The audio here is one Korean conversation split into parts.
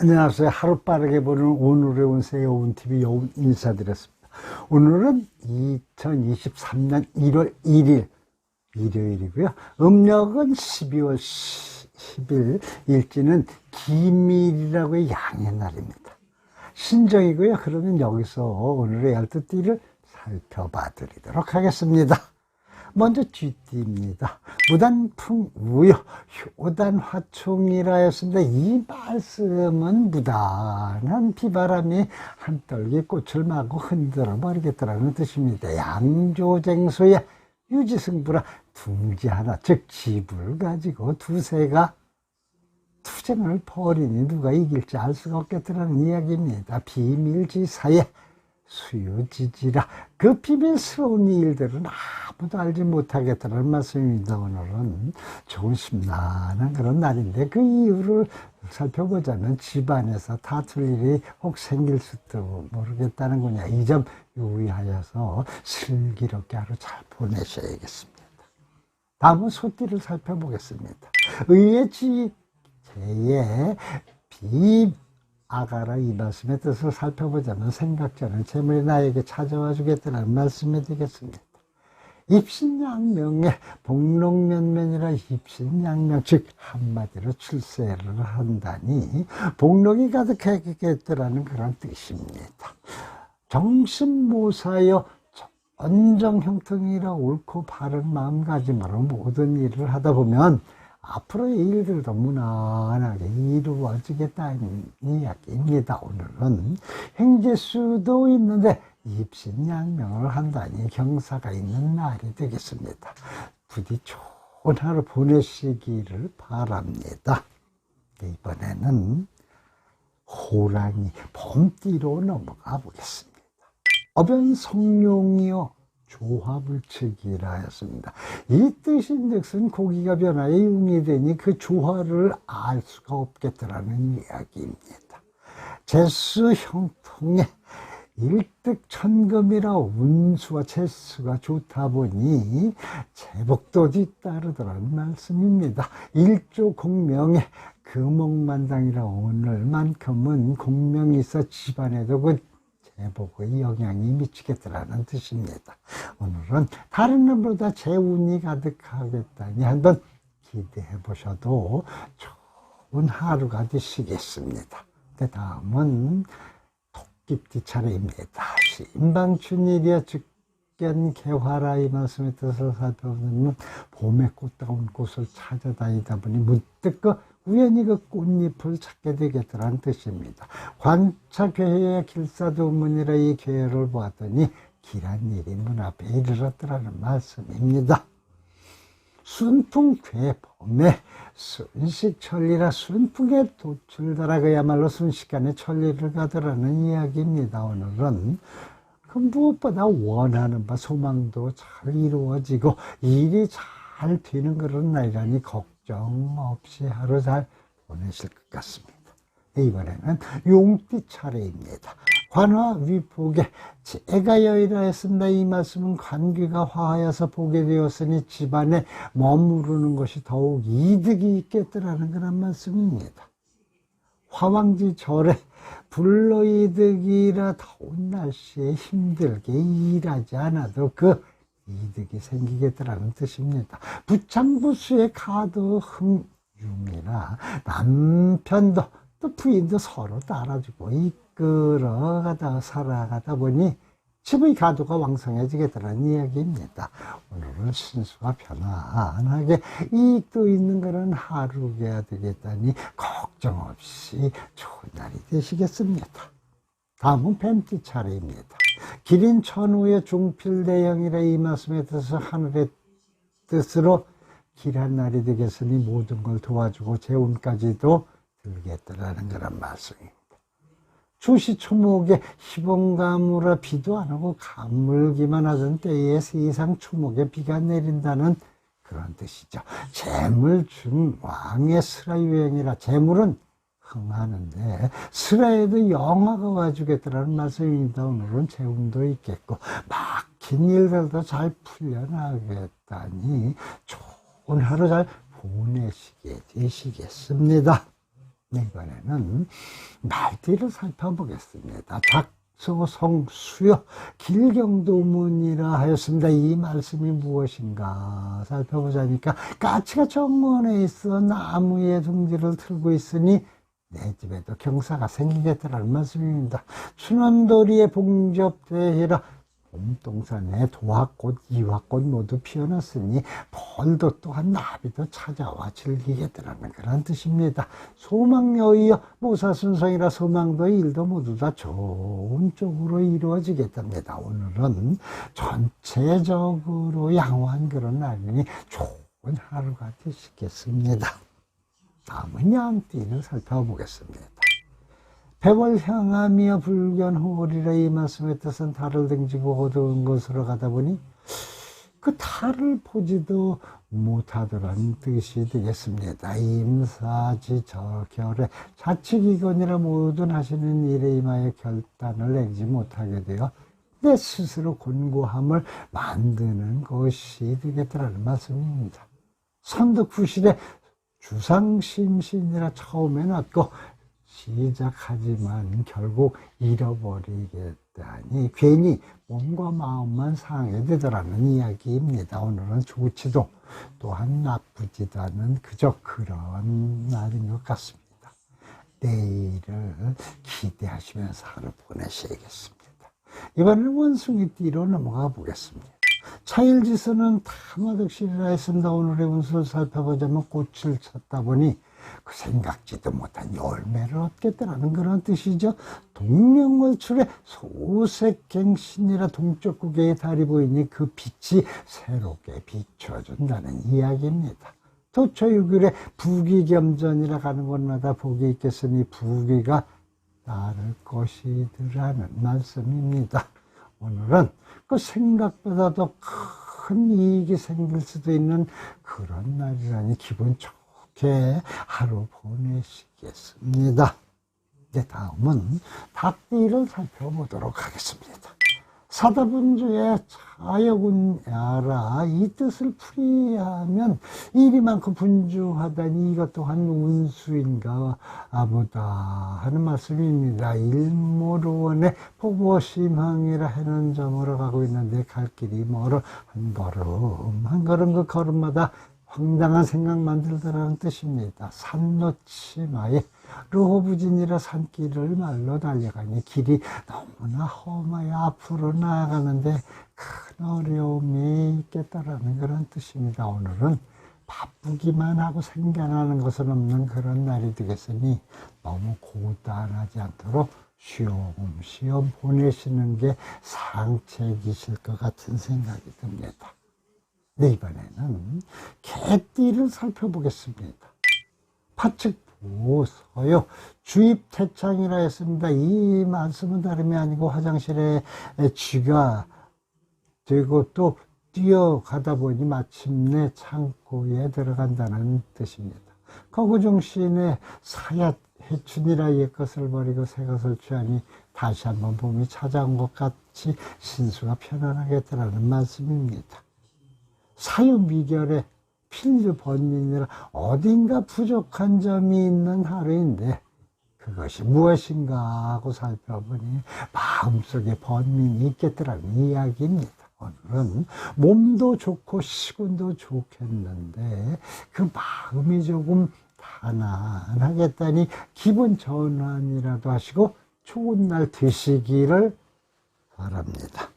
안녕하세요. 하루 빠르게 보는 오늘의 운세 여운TV 여운 인사드렸습니다. 오늘은 2023년 1월 1일 일요일이고요. 음력은 12월 10일, 일지는 기밀이라고 양의 날입니다. 신정이고요. 그러면 여기서 오늘의 열두 띠를 살펴봐 드리도록 하겠습니다. 먼저 쥐띠입니다. 무단풍 우요 효단화총이라 했습니다. 이 말씀은 무단한 비바람이 한떨기 꽃을 마고 흔들어 버리겠다라는 뜻입니다. 양조쟁소의 유지승부라 둥지 하나 즉 집을 가지고 두세가 투쟁을 벌이니 누가 이길지 알 수가 없겠다는 이야기입니다. 비밀지사의 수요지지라 그 비밀스러운 일들은 아무도 알지 못하겠다는 말씀입니다. 오늘은 좋은 심란한 그런 날인데 그 이유를 살펴보자면 집안에서 다툴 일이 혹 생길 수도 모르겠다는 거냐 이 점 유의하여서 슬기롭게 하루 잘 보내셔야겠습니다. 다음은 소띠를 살펴보겠습니다. 의의 지, 제의 비 아가라 이 말씀의 뜻을 살펴보자면 생각자는 재물이 나에게 찾아와 주겠다는 말씀이 되겠습니다. 입신양명의 복록면면이라 입신양명 즉 한마디로 출세를 한다니 복록이 가득하겠더라는 그런 뜻입니다. 정신모사여 언정형통이라 옳고 바른 마음가짐으로 모든 일을 하다 보면 앞으로의 일들도 무난하게 이루어지겠다는 이야기입니다. 오늘은 행제수도 있는데 입신양명을 한다니 경사가 있는 날이 되겠습니다. 부디 좋은 하루 보내시기를 바랍니다. 이번에는 호랑이 봄띠로 넘어가 보겠습니다. 어변 성룡이요 조화불측이라 했습니다. 이 뜻인즉슨 고기가 변화에 융이 되니 그 조화를 알 수가 없겠더라는 이야기입니다. 제수 형통에 일득천금이라 운수와 재수가 좋다 보니 제복도 뒤따르더라는 말씀입니다. 일조 공명에 금옥만당이라 오늘만큼은 공명이 있어 집안에도 그 제복의 영향이 미치겠더라는 뜻입니다. 오늘은 다른 날보다 재운이 가득하겠다니 한번 기대해 보셔도 좋은 하루가 되시겠습니다. 그 다음은 토끼띠 차례입니다. 신방춘일이야 즉견 개화라 이 말씀의 뜻을 살펴보면 봄에 꽃다운 꽃을 찾아다니다 보니 문득 그 우연히 그 꽃잎을 찾게 되겠더라는 뜻입니다. 관차교회의 길사도문이라 이 교회를 보았더니 길한 일이 문 앞에 이르렀더라는 말씀입니다. 순풍괴 봄에 순식천리라 순풍에 도출더라 그야말로 순식간에 천리를 가더라는 이야기입니다. 오늘은 그 무엇보다 원하는 바 소망도 잘 이루어지고 일이 잘 되는 그런 날이라니 걱정 없이 하루 잘 보내실 것 같습니다. 이번에는 용띠 차례입니다. 관화 위복에 제가 여의라 했습니다. 이 말씀은 관계가 화하여서 보게 되었으니 집안에 머무르는 것이 더욱 이득이 있겠더라는 그런 말씀입니다. 화왕지 절에 불로이득이라 더운 날씨에 힘들게 일하지 않아도 그 이득이 생기겠더라는 뜻입니다. 부창부수의 가도 흠융이라 남편도 또 부인도 서로 따라주고 이끌어가다 살아가다 보니 집의 가도가 왕성해지겠다는 이야기입니다. 오늘은 신수가 편안하게 이익도 있는 그런 하루가 되겠다니 걱정 없이 좋은 날이 되시겠습니다. 다음은 뱀띠 차례입니다. 기린 천우의 중필대형이라 이 말씀에 뜻서 하늘의 뜻으로 길한 날이 되겠으니 모든 걸 도와주고 재운까지도 들겠다라는 그런 말씀입니다. 주시초목에 희봉가무라 비도 안 오고 가물기만 하던 때에 세상 초목에 비가 내린다는 그런 뜻이죠. 재물 중 왕의 스라 유행이라 재물은 흥 하는데 스라에도 영화가 와주겠다라는 말씀입니다. 오늘은 재운도 있겠고 막힌 일들도 잘 풀려나겠다니 좋은 하루 잘 보내시게 되시겠습니다. 네, 이번에는 말띠를 살펴보겠습니다. 작소성 수요 길경도문이라 하였습니다. 이 말씀이 무엇인가 살펴보자니까 까치가 정원에 있어 나무에 둥지를 틀고 있으니 내 집에도 경사가 생기겠다라는 말씀입니다. 춘원도리에 봉접대해라 봄동산 에 도화꽃, 이화꽃 모두 피어났으니 벌도 또한 나비도 찾아와 즐기겠다라는 그런 뜻입니다. 소망여이여 모사순성이라 소망도 일도 모두 다 좋은 쪽으로 이루어지겠답니다. 오늘은 전체적으로 양호한 그런 날이니 좋은 하루가 되시겠습니다. 다음은 양띠를 살펴보겠습니다. 배월 향하며 불견호리라 이 말씀의 뜻은 달을 등지고 어두운 곳으로 가다 보니 그 달을 보지도 못하더란 뜻이 되겠습니다. 임사지 저결에 자치기건이라 모든 하시는 일에 임하여 결단을 내지 못하게 되어 내 스스로 곤고함을 만드는 것이 되겠다라는 말씀입니다. 선덕 구실에 주상심신이라 처음에 얻고 시작하지만 결국 잃어버리겠다니 괜히 몸과 마음만 상하게 되더라는 이야기입니다. 오늘은 좋지도 또한 나쁘지도 않은 그저 그런 날인 것 같습니다. 내일을 기대하시면서 하루 보내셔야겠습니다. 이번에는 원숭이띠로 넘어가 보겠습니다. 차일지서는 타마득실이라 했습니다. 오늘의 운수를 살펴보자면 꽃을 찾다 보니 그 생각지도 못한 열매를 얻겠다라는 그런 뜻이죠. 동명월출에 소색갱신이라 동쪽 국의 달이 보이니 그 빛이 새롭게 비춰준다는 이야기입니다. 도초육일에 부귀겸전이라 가는 곳마다 복이 있겠으니 부귀가 따를 것이더라는 말씀입니다. 오늘은 그 생각보다도 큰 이익이 생길 수도 있는 그런 날이라니 기분 좋게 하루 보내시겠습니다. 이제 다음은 닭띠를 살펴보도록 하겠습니다. 사다분주의 차여군 야라 이 뜻을 풀이하면 많고 분주하다니 이것 또한 운수인가 보다 하는 말씀입니다. 일모르원의 포보심항이라 하는 점으로 가고 있는데 갈 길이 멀어 한 걸음 한 걸음 그 걸음마다 황당한 생각 만들더라는 뜻입니다. 산노치마에 르호부진이라 산길을 말로 달려가니 길이 너무나 험하여 앞으로 나아가는데 큰 어려움이 있겠다라는 그런 뜻입니다. 오늘은 바쁘기만 하고 생겨나는 것은 없는 그런 날이 되겠으니 너무 고단하지 않도록 쉬엄쉬엄 보내시는 게 상책이실 것 같은 생각이 듭니다. 네, 이번에는 개띠를 살펴보겠습니다. 파측 보서요. 주입 태창이라 했습니다. 이 말씀은 다름이 아니고 화장실에 쥐가 되고 또 뛰어가다 보니 마침내 창고에 들어간다는 뜻입니다. 거구중신의 사야 해춘이라 옛 것을 버리고 새 것을 취하니 다시 한번 봄이 찾아온 것 같이 신수가 편안하겠다라는 말씀입니다. 사유미결의 필드 번민이라 어딘가 부족한 점이 있는 하루인데 그것이 무엇인가 하고 살펴보니 마음속에 번민이 있겠더라는 이야기입니다. 오늘은 몸도 좋고 시군도 좋겠는데 그 마음이 조금 편안하겠다니 기분 전환이라도 하시고 좋은 날 되시기를 바랍니다.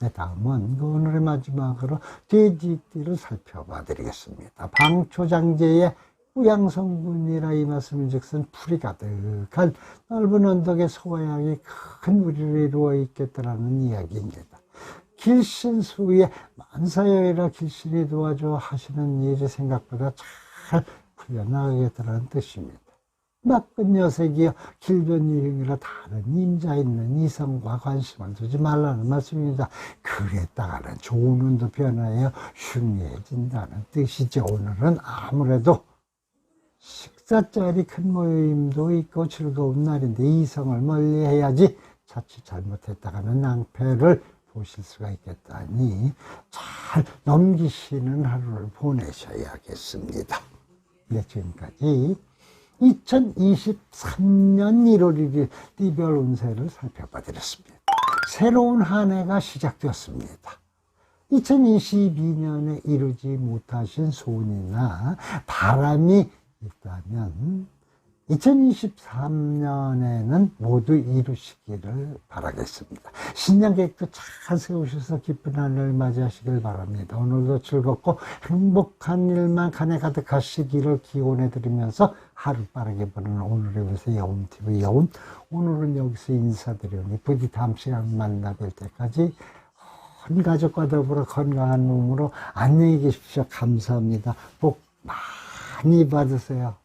네, 다음은 그 오늘의 마지막으로 돼지띠를 살펴봐 드리겠습니다. 방초장제의 우양성분이라 이 말씀인 즉슨 풀이 가득한 넓은 언덕에 소양이 큰 우리를 이루어 있겠다라는 이야기입니다. 길신수에 만사여이라 길신이 도와줘 하시는 일이 생각보다 잘 풀려나가겠다라는 뜻입니다. 나쁜 녀석이여 길변이행이라 다른 임자 있는 이성과 관심을 두지 말라는 말씀입니다. 그랬다가는 좋은 운도 변하여 흉해진다는 뜻이죠. 오늘은 아무래도 식사자리 큰 모임도 있고 즐거운 날인데 이성을 멀리 해야지 자칫 잘못했다가는 낭패를 보실 수가 있겠다니 잘 넘기시는 하루를 보내셔야겠습니다. 네, 지금까지 2023년 1월 1일 띠별 운세를 살펴봐 드렸습니다. 새로운 한 해가 시작되었습니다. 2022년에 이루지 못하신 소원이나 바람이 있다면 2023년에는 모두 이루시기를 바라겠습니다. 신년 계획도 잘 세우셔서 기쁜 하늘 맞이하시길 바랍니다. 오늘도 즐겁고 행복한 일만 간에 가득하시기를 기원해 드리면서 하루 빠르게 보는 오늘의 요새 여운TV 여운 오늘은 여기서 인사드리오니 부디 다음 시간 만나 뵐 때까지 온 가족과 더불어 건강한 몸으로 안녕히 계십시오. 감사합니다. 복 많이 받으세요.